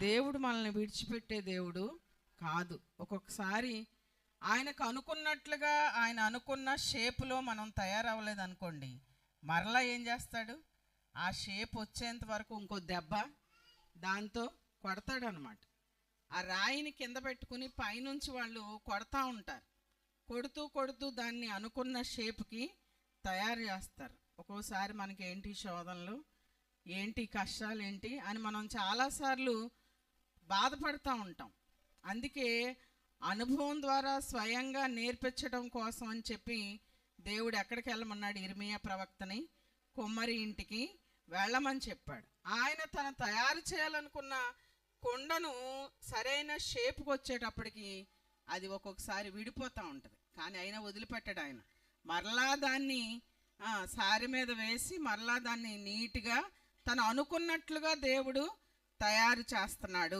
దేవుడు మనల్ని విడిచిపెట్టే దేవుడు కాదు. ఒక్కొక్కసారి ఆయనకు అనుకున్నట్లుగా ఆయన అనుకున్న షేపులో మనం తయారవ్వలేదు అనుకోండి మరలా ఏం చేస్తాడు? ఆ షేప్ వచ్చేంత వరకు ఇంకో దెబ్బ దాంతో కొడతాడు అనమాట ఆ రాయిని కింద పెట్టుకుని పైనుంచి వాళ్ళు కొడతా ఉంటారు. కొడుతూ కొడుతూ దాన్ని అనుకున్న షేప్కి తయారు చేస్తారు. ఒక్కోసారి మనకి ఏంటి శోధనలు? ఏంటి కష్టాలు ఏంటి అని మనం చాలాసార్లు బాధపడుతూ ఉంటాం. అందుకే అనుభవం ద్వారా స్వయంగా నేర్పించడం కోసం అని చెప్పి దేవుడు ఎక్కడికి వెళ్ళమన్నాడు? ఇర్మియా ప్రవక్తని కుమ్మరి ఇంటికి వెళ్ళమని చెప్పాడు. ఆయన తన తయారు చేయాలనుకున్న కొండను సరైన షేప్కి వచ్చేటప్పటికి అది ఒక్కొక్కసారి విడిపోతూ ఉంటుంది. కానీ అయినా వదిలిపెట్టాడు ఆయన. మరలా దాన్ని ఆ, సారి మీద వేసి మరలా దాన్ని నీట్గా తను అనుకున్నట్లుగా దేవుడు తయారు చేస్తున్నాడు.